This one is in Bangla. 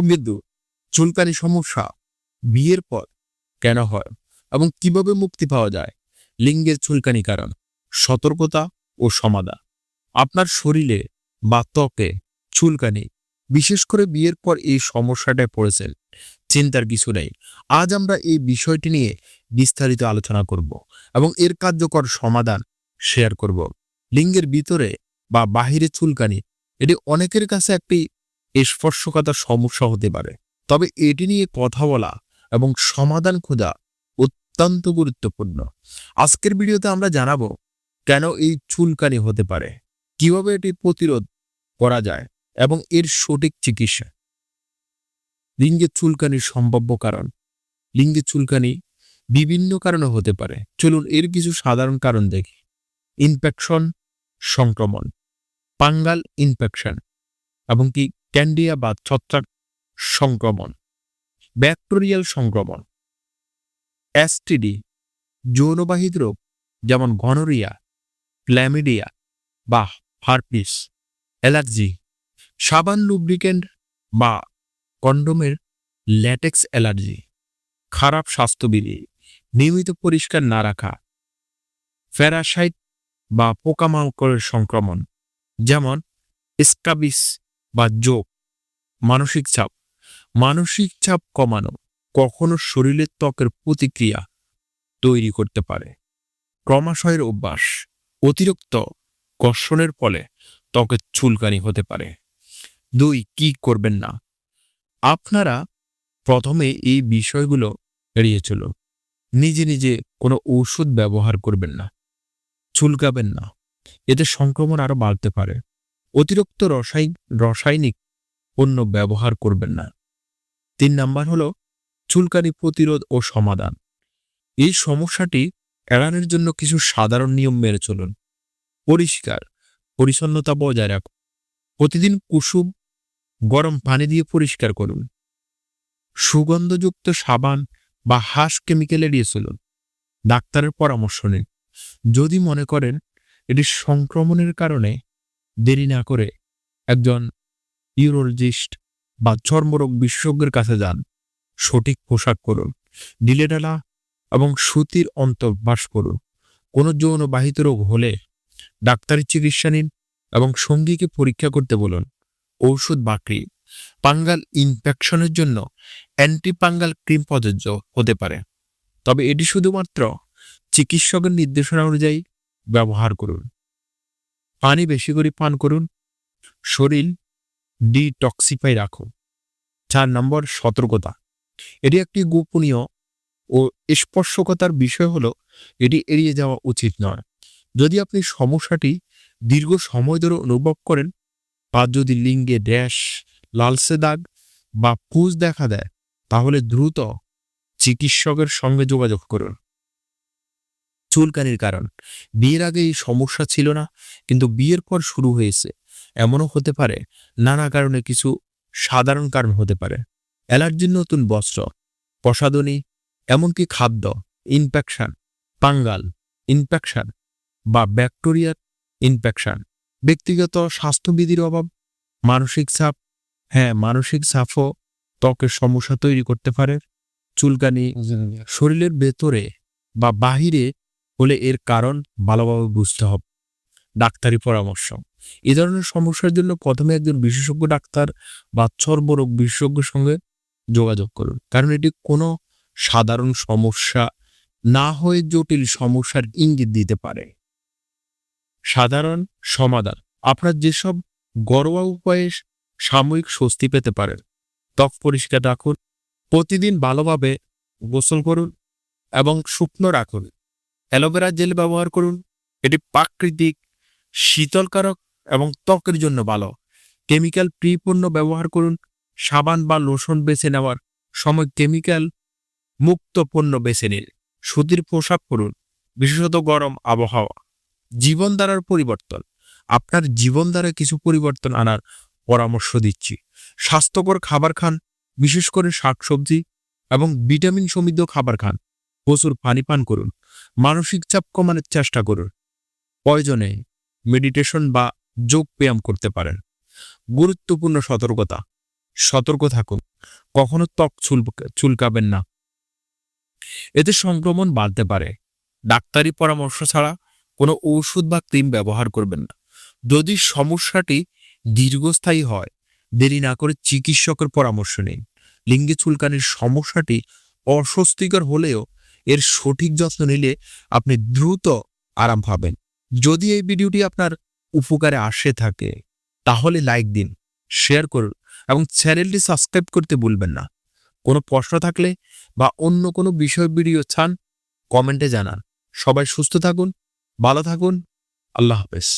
বিন্দু চুলকানি সমস্যা, বিয়ের পর কেন হয় এবং কীভাবে মুক্তি পাওয়া যায়? লিঙ্গের চুলকানি কারণ, সতর্কতা ও সমাধান আপনার শরীরে বা ত্বকে চুলকানি, বিশেষ করে বিয়ের পর এই সমস্যাটায় পড়েছেন, চিন্তার কিছু নেই। আজ আমরা এই বিষয়টি নিয়ে বিস্তারিত আলোচনা করব এবং এর কার্যকর সমাধান শেয়ার করব। লিঙ্গের ভিতরে বা বাহিরে চুলকানি, এটি অনেকের কাছে একটি স্পর্শকাতার সমস্যা হতে পারে তবে এটি নিয়ে কথা বলা এবং সমাধান খোঁজা অত্যন্ত গুরুত্বপূর্ণ। আজকের ভিডিওতে আমরা জানাব কেন এই চুলকানি হতে পারে, কীভাবে এটি প্রতিরোধ করা যায় এবং এর সঠিক চিকিৎসা। লিঙ্গের চুলকানির সম্ভাব্য কারণ। লিঙ্গের চুলকানি বিভিন্ন কারণে হতে পারে। চলুন এর কিছু সাধারণ কারণ দেখি। ইনফেকশন, সংক্রমণ, পাঙ্গাল ইনফেকশন এবং কি ক্যান্ডিয়া বা ছত্রাক সংক্রমণ, ব্যাকটেরিয়াল সংক্রমণ অ্যাসটিডি যৌনবাহিত রোগ যেমন ঘনরিয়া ক্ল্যামিডিয়া বা হার্পিস, অ্যালার্জি, সাবান লুব্রিকেন্ট বা কন্ডোমের ল্যাটেক্স অ্যালার্জি, খারাপ স্বাস্থ্যবিধি, নিয়মিত পরিষ্কার না রাখা, প্যারাসাইট বা পোকামাকড়ের সংক্রমণ যেমন স্কাবিস বা যোগ, মানসিক চাপ। মানসিক চাপ কমানো কখনো শরীরের ত্বকের প্রতিক্রিয়া তৈরি করতে পারে। ক্রমাশয়ের অভ্যাস। অতিরিক্ত কর্ষণের ফলে ত্বকের চুলকানি হতে পারে। দুই, কি করবেন না? আপনারা প্রথমে এই বিষয়গুলো এড়িয়ে চলুন। নিজে নিজে কোনো ঔষধ ব্যবহার করবেন না। চুলকাবেন না। এতে সংক্রমণ আরও বাড়তে পারে। অতিরিক্ত রসায়ন রাসায়নিক পণ্য ব্যবহার করবেন না। তিন নাম্বার হলো চুলকানি প্রতিরোধ ও সমাধান। এই সমস্যাটি এড়ানোর জন্য কিছু সাধারণ নিয়ম মেনে চলুন। পরিষ্কার, পরিচ্ছন্নতা বজায় রাখুন। প্রতিদিন কুসুম, গরম পানি দিয়ে পরিষ্কার করুন। সুগন্ধযুক্ত সাবান বা হাঁস কেমিক্যাল এড়িয়ে চলুন। ডাক্তারের পরামর্শ নিন। যদি মনে করেন এটি সংক্রমণের কারণে দেরি না করে একজন ইউরোলজিস্ট বা চর্মরোগ বিশেষজ্ঞের কাছে যান। সঠিক পোশাক করুন ঢিলেঢালা এবং সুতির অন্তর্বাস করুন কোনো যৌনবাহিত রোগ হলে ডাক্তারি চিকিৎসা নিন এবং সঙ্গীকে পরীক্ষা করতে বলুন। ঔষধ বাকরি পাঙ্গাল ইনফেকশনের জন্য অ্যান্টিপাঙ্গাল ক্রিম প্রযোজ্য হতে পারে। তবে এটি শুধুমাত্র চিকিৎসকের নির্দেশনা অনুযায়ী ব্যবহার করুন। পানি বেশি করে পান করুন। শরীর ডিটক্সিফাই রাখুন। চার নম্বর, সতর্কতা। এটি একটি গোপনীয় ও স্পর্শকতার বিষয় হলো, এটি এড়িয়ে যাওয়া উচিত নয়। যদি আপনি সমস্যাটি দীর্ঘ সময় ধরে অনুভব করেন বা যদি লিঙ্গে ড্যাশ লালসে দাগ বা পুজ দেখা দেয়, তাহলে দ্রুত চিকিৎসকের সঙ্গে যোগাযোগ করুন। চুলকানির কারণ। বিয়ের আগে এই সমস্যা ছিল না, কিন্তু বিয়ের পর শুরু হয়েছে। এমনও হতে পারে, নানা কারণে কিছু সাধারণ কারণ হতে পারে। অ্যালার্জির নতুন বস্ত্র প্রসাদনী এমনকি খাদ্য ইনফেকশন পাঙ্গাল ইনফেকশন বা ব্যাকটেরিয়ার ইনফেকশন ব্যক্তিগত স্বাস্থ্যবিধির অভাব, মানসিক চাপ হ্যাঁ মানসিক চাপও ত্বকের সমস্যা তৈরি করতে পারে। চুলকানি, শরীরের ভেতরে বা বাহিরে হলে এর কারণ ভালোভাবে বুঝতে হবে। ডাক্তারি পরামর্শ। এ ধরনের সমস্যার জন্য প্রথমে একজন বিশেষজ্ঞ ডাক্তার বা চর্মরোগ বিশেষজ্ঞের সঙ্গে যোগাযোগ করুন। কারণ এটি কোনো সাধারণ সমস্যা না হয়ে জটিল সমস্যার ইঙ্গিত দিতে পারে। সাধারণ সমাধান। আপনার যেসব ঘরোয়া উপায়ে সাময়িক স্বস্তি পেতে পারেন। ত্বক পরিষ্কার রাখুন। প্রতিদিন ভালোভাবে গোসল করুন এবং শুকনো রাখুন। অ্যালোভেরা জেল ব্যবহার করুন। এটি প্রাকৃতিক, শীতলকারক এবং ত্বকের জন্য ভালো। কেমিক্যাল পণ্য ব্যবহার করুন। সাবান বা লোশন বেছে নেওয়ার সময় কেমিক্যাল মুক্ত পণ্য বেছে নিন। সুতির পোশাক পরুন। বিশেষত গরম আবহাওয়া। জীবনধারার পরিবর্তন। আপনার জীবনধারায় কিছু পরিবর্তন আনার পরামর্শ দিচ্ছি। স্বাস্থ্যকর খাবার খান, বিশেষ করে শাকসবজি এবং ভিটামিন সমৃদ্ধ খাবার খান। প্রচুর পানি পান করুন। মানসিক চাপ কমানোর চেষ্টা করুন। প্রয়োজনে মেডিটেশন বা যোগ ব্যায়াম করতে পারেন। গুরুত্বপূর্ণ সতর্কতা। সতর্ক থাকুন। কখনো ত্বক চুল চুলকাবেন না। এতে সংক্রমণ বাড়তে পারে। ডাক্তারি পরামর্শ ছাড়া কোনো ঔষধ বা ক্রিম ব্যবহার করবেন না। যদি সমস্যাটি দীর্ঘস্থায়ী হয়, দেরি না করে চিকিৎসকের পরামর্শ নিন। লিঙ্গে চুলকানির সমস্যাটি অস্বস্তিকর হলেও এর সঠিক যত্ন নিলে আপনি দ্রুত আরাম পাবেন। যদি এই ভিডিওটি আপনার উপকারে আসে থাকে, তাহলে লাইক দিন শেয়ার করুন এবং চ্যানেলটি সাবস্ক্রাইব করতে ভুলবেন না। কোনো প্রশ্ন থাকলে বা অন্য কোনো বিষয় ভিডিও চান কমেন্টে জানান। সবাই সুস্থ থাকুন, ভালো থাকুন, আল্লাহ হাফেজ।